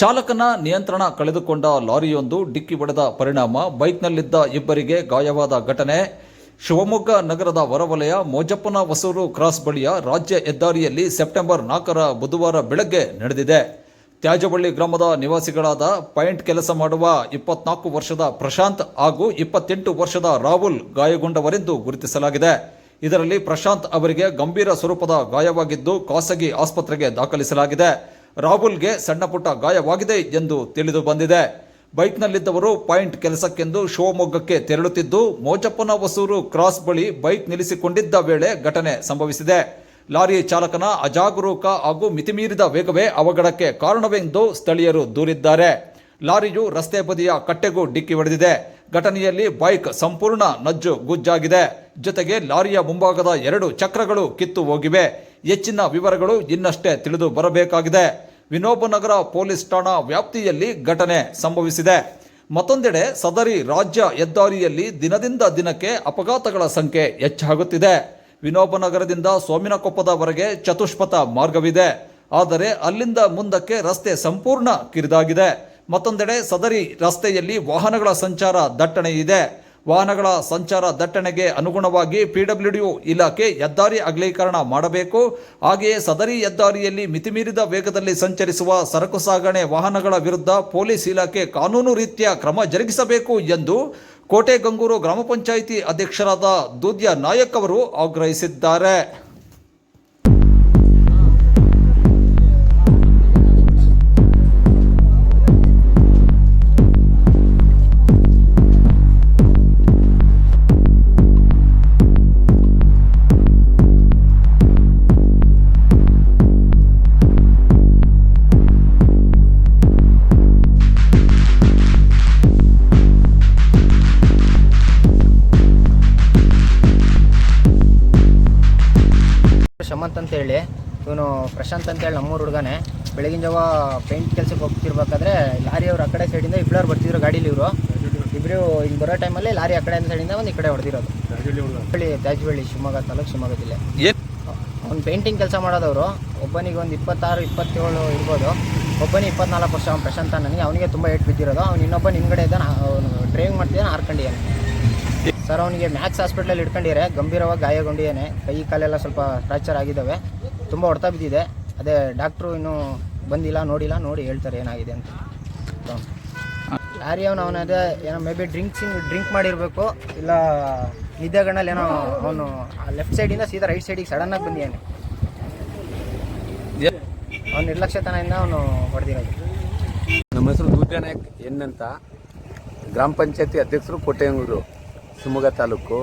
ಚಾಲಕನ ನಿಯಂತ್ರಣ ಕಳೆದುಕೊಂಡ ಲಾರಿಯೊಂದು ಡಿಕ್ಕಿ ಹೊಡೆದ ಪರಿಣಾಮ. ಬೈಕ್ನಲ್ಲಿದ್ದ ಇಬ್ಬರಿಗೆ ಗಾಯವಾದ ಘಟನೆ. ಶಿವಮೊಗ್ಗ ನಗರದ ಹೊರವಲಯ ಮೋಜಪ್ಪನ ಹೊಸೂರು ಕ್ರಾಸ್ ಬಳಿಯ ರಾಜ್ಯ ಹೆದ್ದಾರಿಯಲ್ಲಿ ಸೆಪ್ಟೆಂಬರ್ ನಾಲ್ಕರ ಬುಧವಾರ ಬೆಳಗ್ಗೆ ನಡೆದಿದೆ. ತ್ಯಾಜಬಳ್ಳಿ ಗ್ರಾಮದ ನಿವಾಸಿಗಳಾದ ಪಾಯಿಂಟ್ ಕೆಲಸ ಮಾಡುವ ಇಪ್ಪತ್ನಾಲ್ಕು ವರ್ಷದ ಪ್ರಶಾಂತ್ ಹಾಗೂ ಇಪ್ಪತ್ತೆಂಟು ವರ್ಷದ ರಾಹುಲ್ ಗಾಯಗೊಂಡವರೆಂದು ಗುರುತಿಸಲಾಗಿದೆ. ಇದರಲ್ಲಿ ಪ್ರಶಾಂತ್ ಅವರಿಗೆ ಗಂಭೀರ ಸ್ವರೂಪದ ಗಾಯವಾಗಿದ್ದು ಖಾಸಗಿ ಆಸ್ಪತ್ರೆಗೆ ದಾಖಲಿಸಲಾಗಿದೆ. ರಾಹುಲ್ಗೆ ಸಣ್ಣ ಪುಟ್ಟ ಗಾಯವಾಗಿದೆ ಎಂದು ತಿಳಿದು ಬಂದಿದೆ. ಬೈಕ್ನಲ್ಲಿದ್ದವರು ಪಾಯಿಂಟ್ ಕೆಲಸಕ್ಕೆಂದು ಶಿವಮೊಗ್ಗಕ್ಕೆ ತೆರಳುತ್ತಿದ್ದು, ಮೋಜಪ್ಪನ ಹೊಸೂರು ಕ್ರಾಸ್ ಬಳಿ ಬೈಕ್ ನಿಲ್ಲಿಸಿಕೊಂಡಿದ್ದ ವೇಳೆ ಘಟನೆ ಸಂಭವಿಸಿದೆ. ಲಾರಿ ಚಾಲಕನ ಅಜಾಗರೂಕ ಹಾಗೂ ಮಿತಿಮೀರಿದ ವೇಗವೇ ಅವಘಡಕ್ಕೆ ಕಾರಣವೆಂದು ಸ್ಥಳೀಯರು ದೂರಿದ್ದಾರೆ. ಲಾರಿಯು ರಸ್ತೆ ಬದಿಯ ಕಟ್ಟೆಗೂ ಡಿಕ್ಕಿ ಹೊಡೆದಿದೆ. ಘಟನೆಯಲ್ಲಿ ಬೈಕ್ ಸಂಪೂರ್ಣ ನಜ್ಜು ಗುಜ್ಜಾಗಿದೆ. ಜೊತೆಗೆ ಲಾರಿಯ ಮುಂಭಾಗದ ಎರಡು ಚಕ್ರಗಳು ಕಿತ್ತು ಹೋಗಿವೆ. ಹೆಚ್ಚಿನ ವಿವರಗಳು ಇನ್ನಷ್ಟೇ ತಿಳಿದು ಬರಬೇಕಾಗಿದೆ. ವಿನೋಬನಗರ ಪೊಲೀಸ್ ಠಾಣಾ ವ್ಯಾಪ್ತಿಯಲ್ಲಿ ಘಟನೆ ಸಂಭವಿಸಿದೆ. ಮತ್ತೊಂದೆಡೆ ಸದರಿ ರಾಜ್ಯ ಹೆದ್ದಾರಿಯಲ್ಲಿ ದಿನದಿಂದ ದಿನಕ್ಕೆ ಅಪಘಾತಗಳ ಸಂಖ್ಯೆ ಹೆಚ್ಚಾಗುತ್ತಿದೆ. ವಿನೋಬನಗರದಿಂದ ಸೋಮಿನಕೊಪ್ಪದವರೆಗೆ ಚತುಷ್ಪಥ ಮಾರ್ಗವಿದೆ. ಆದರೆ ಅಲ್ಲಿಂದ ಮುಂದಕ್ಕೆ ರಸ್ತೆ ಸಂಪೂರ್ಣ ಕಿರಿದಾಗಿದೆ. ಮತ್ತೊಂದೆಡೆ ಸದರಿ ರಸ್ತೆಯಲ್ಲಿ ವಾಹನಗಳ ಸಂಚಾರ ದಟ್ಟಣೆ ಇದೆ ವಾಹನಗಳ ಸಂಚಾರ ದಟ್ಟಣೆಗೆ ಅನುಗುಣವಾಗಿ ಪಿಡಬ್ಲ್ಯೂಡಿ ಇಲಾಖೆ ಹೆದ್ದಾರಿ ಅಗಲೀಕರಣ ಮಾಡಬೇಕು. ಹಾಗೆಯೇ ಸದರಿ ಹೆದ್ದಾರಿಯಲ್ಲಿ ಮಿತಿಮೀರಿದ ವೇಗದಲ್ಲಿ ಸಂಚರಿಸುವ ಸರಕು ಸಾಗಣೆ ವಾಹನಗಳ ವಿರುದ್ಧ ಪೊಲೀಸ್ ಇಲಾಖೆ ಕಾನೂನು ರೀತಿಯ ಕ್ರಮ ಜರುಗಿಸಬೇಕು ಎಂದು ಕೋಟೆಗಂಗೂರು ಗ್ರಾಮ ಪಂಚಾಯಿತಿ ಅಧ್ಯಕ್ಷರಾದ ದೂದ್ಯ ನಾಯಕ್ ಅವರು ಆಗ್ರಹಿಸಿದ್ದಾರೆ. ಅಂತೇಳಿ ಇವನು ಪ್ರಶಾಂತ್ ಅಂತೇಳಿ ನಮ್ಮೂರು ಹುಡುಗನೇ. ಬೆಳಗಿನ ಜಾವ ಪೇಂಟ್ ಕೆಲಸಕ್ಕೆ ಹೋಗ್ತಿರ್ಬೇಕಾದ್ರೆ ಲಾರಿ ಅವ್ರು ಆ ಕಡೆ ಸೈಡಿಂದ ಇಬ್ಬರು ಬರ್ತಿದ್ರು ಗಾಡೀಲಿ ಇವರು. ಇಬ್ಬರು ಹಿಂಗೆ ಬರೋ ಟೈಮಲ್ಲಿ ಲಾರಿ ಆ ಕಡೆ ಸೈಡಿಂದ ಒಂದು ಈ ಕಡೆ ಹೊಡೆದಿರೋದು. ಹೇಳಿ ತ್ಯಾಜ್ಬಳ್ಳಿ ಶಿವಮೊಗ್ಗ ತಾಲೂಕು ಶಿವಮೊಗ್ಗ ಜಿಲ್ಲೆ ಅವ್ನು ಪೇಂಟಿಂಗ್ ಕೆಲಸ ಮಾಡೋದವರು. ಒಬ್ಬನಿಗೆ ಒಂದು ಇಪ್ಪತ್ತಾರು ಇಪ್ಪತ್ತೇಳು ಇರ್ಬೋದು. ಒಬ್ಬನಿಗೆ ಇಪ್ಪತ್ನಾಲ್ಕು ವರ್ಷ ಅವ್ನು ಪ್ರಶಾಂತ ನನಗೆ ಅವನಿಗೆ ತುಂಬ ಏಟ್ ಬಿದ್ದಿರೋದು. ಅವ್ನು ಇನ್ನೊಬ್ಬ ಹಿಂಗಡೆ ಇದ್ದಾನೆ. ಅವನು ಡ್ರೈವಿಂಗ್ ಮಾಡ್ತಿದ್ದಾನೆ ಹಾರ್ಕೊಂಡಿದ್ದಾನೆ ಸರ್ ಅವನಿಗೆ ಮ್ಯಾಕ್ಸ್ ಹಾಸ್ಪಿಟ್ಲಲ್ಲಿ ಇಟ್ಕೊಂಡಿದ್ದಾರೆ. ಗಂಭೀರವಾಗಿ ಗಾಯಗೊಂಡಿದ್ದಾನೆ. ಕೈ ಕಾಲೆಲ್ಲ ಸ್ವಲ್ಪ ಫ್ರ್ಯಾಕ್ಚರ್ ಆಗಿದ್ದಾವೆ. ತುಂಬ ಹೊಡೆತ ಬಿದ್ದಿದೆ. ಅದೇ ಡಾಕ್ಟ್ರು ಇನ್ನೂ ಬಂದಿಲ್ಲ, ನೋಡಿಲ್ಲ. ನೋಡಿ ಹೇಳ್ತಾರೆ ಏನಾಗಿದೆ ಅಂತ. ಲಾರಿ ಅವನು ಅವನದೇ ಏನೋ ಮೇ ಬಿ ಡ್ರಿಂಕ್ಸಿಂಗ್ ಡ್ರಿಂಕ್ ಮಾಡಿರಬೇಕು. ಇಲ್ಲ ನಿದ್ದೆಗಣ್ಣಲ್ಲಿ ಏನೋ ಅವನು ಲೆಫ್ಟ್ ಸೈಡಿಂದ ಸೀದಾ ರೈಟ್ ಸೈಡಿಗೆ ಸಡನ್ನಾಗಿ ಬಂದಿದ್ದಾನೆ. ಅವ್ನು ನಿರ್ಲಕ್ಷ್ಯತನದಿಂದ ಅವನು ಹೊಡೆದಿರೋದು. ನಮ್ಮ ಹೆಸರು ದೂದ್ಯನಾಯಕ್ ಎನ್ ಗ್ರಾಮ ಪಂಚಾಯತಿ ಅಧ್ಯಕ್ಷರು ಕೋಟೆಯಂಗೂರು. ಶಿವಮೊಗ್ಗ ತಾಲೂಕು.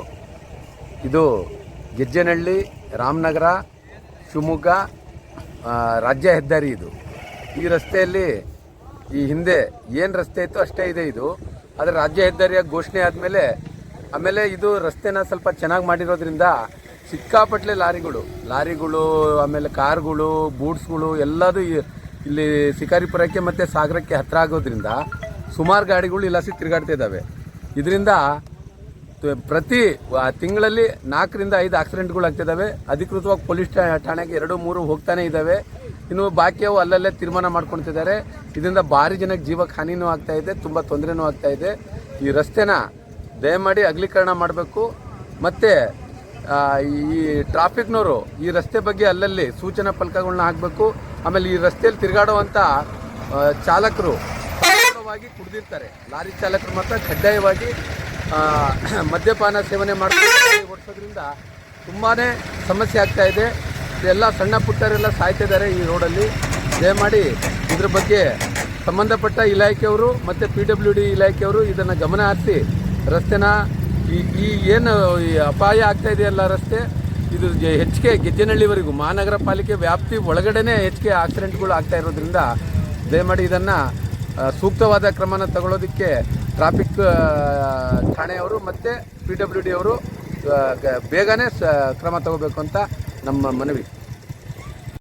ಇದು ಗೆಜ್ಜೆನಹಳ್ಳಿ, ರಾಮನಗರ, ಶಿವಮೊಗ್ಗ ರಾಜ್ಯ ಹೆದ್ದಾರಿ ಇದು. ಈ ರಸ್ತೆಯಲ್ಲಿ ಈ ಹಿಂದೆ ಏನು ರಸ್ತೆ ಇತ್ತು ಅಷ್ಟೇ ಇದೆ ಇದು. ಆದರೆ ರಾಜ್ಯ ಹೆದ್ದಾರಿಯಾಗಿ ಘೋಷಣೆ ಆದಮೇಲೆ, ಆಮೇಲೆ ಇದು ರಸ್ತೆನ ಸ್ವಲ್ಪ ಚೆನ್ನಾಗಿ ಮಾಡಿರೋದ್ರಿಂದ ಸಿಕ್ಕಾಪಟ್ಲೆ ಲಾರಿಗಳು ಲಾರಿಗಳು, ಆಮೇಲೆ ಕಾರ್ಗಳು, ಬೂಟ್ಸ್ಗಳು ಎಲ್ಲದೂ ಇಲ್ಲಿ ಶಿಕಾರಿಪುರಕ್ಕೆ ಮತ್ತು ಸಾಗರಕ್ಕೆ ಹತ್ತಿರ ಆಗೋದ್ರಿಂದ ಸುಮಾರು ಗಾಡಿಗಳು ಇಲ್ಲಾಸಿ ತಿರುಗಾಡ್ತಾ ಇದ್ದಾವೆ ಇದರಿಂದ ಪ್ರತಿ ತಿಂಗಳಲ್ಲಿ ನಾಲ್ಕರಿಂದ ಐದು ಆಕ್ಸಿಡೆಂಟ್ಗಳು ಆಗ್ತಿದ್ದಾವೆ. ಅಧಿಕೃತವಾಗಿ ಪೊಲೀಸ್ ಠಾಣೆಗೆ ಎರಡು, ಮೂರು ಹೋಗ್ತಾನೆ ಇದ್ದಾವೆ. ಇನ್ನು ಬಾಕಿಯವು ಅಲ್ಲಲ್ಲೇ ತೀರ್ಮಾನ ಮಾಡ್ಕೊಳ್ತಿದ್ದಾರೆ ಇದರಿಂದ ಭಾರಿ ಜನಕ್ಕೆ ಜೀವಕ್ಕೆ ಹಾನಿನೂ ಆಗ್ತಾ ಇದೆ, ತುಂಬ ತೊಂದರೆನೂ ಆಗ್ತಾ ಇದೆ. ಈ ರಸ್ತೆನ ದಯಮಾಡಿ ಅಗಲೀಕರಣ ಮಾಡಬೇಕು. ಮತ್ತು ಈ ಟ್ರಾಫಿಕ್ನವರು ಈ ರಸ್ತೆ ಬಗ್ಗೆ ಅಲ್ಲಲ್ಲಿ ಸೂಚನಾ ಫಲಕಗಳನ್ನ ಹಾಕಬೇಕು. ಆಮೇಲೆ ಈ ರಸ್ತೆಯಲ್ಲಿ ತಿರುಗಾಡುವಂಥ ಚಾಲಕರು ಕುಡಿದಿರ್ತಾರೆ. ಲಾರಿ ಚಾಲಕರು ಮಾತ್ರ ಕಡ್ಡಾಯವಾಗಿ ಮದ್ಯಪಾನ ಸೇವನೆ ಮಾಡ್ಕೊಂಡು ತುಂಬಾ ಸಮಸ್ಯೆ ಆಗ್ತಾ ಇದೆ. ಎಲ್ಲ ಸಣ್ಣ ಪುಟ್ಟರೆಲ್ಲ ಸಾಯ್ತಿದ್ದಾರೆ ಈ ರೋಡಲ್ಲಿ. ದಯಮಾಡಿ ಇದ್ರ ಬಗ್ಗೆ ಸಂಬಂಧಪಟ್ಟ ಇಲಾಖೆಯವರು ಮತ್ತು ಪಿ ಡಬ್ಲ್ಯೂ ಡಿ ಇಲಾಖೆಯವರು ಇದನ್ನು ಗಮನ ಹರಿಸಿ ರಸ್ತೆನ ಈ ಈ ಏನು ಈ ಅಪಾಯ ಆಗ್ತಾ ಇದೆಯಲ್ಲ ರಸ್ತೆ, ಇದು ಹೆಚ್ ಹೆಚ್ಚಿಗೆ ಗೆಜ್ಜೆನಹಳ್ಳಿವರೆಗೂ ಮಹಾನಗರ ಪಾಲಿಕೆ ವ್ಯಾಪ್ತಿ ಒಳಗಡೆನೇ ಹೆಚ್ಚಿಗೆ ಆಕ್ಸಿಡೆಂಟ್ಗಳು ಆಗ್ತಾ ಇರೋದ್ರಿಂದ ದಯಮಾಡಿ ಇದನ್ನು ಸೂಕ್ತವಾದ ಕ್ರಮನ ತಗೊಳ್ಳೋದಕ್ಕೆ ಟ್ರಾಫಿಕ್ ಠಾಣೆಯವರು ಮತ್ತು ಪಿ ಡಬ್ಲ್ಯೂ ಡಿ ಅವರು ಬೇಗನೆ ಕ್ರಮ ತಗೋಬೇಕು ಅಂತ ನಮ್ಮ ಮನವಿ.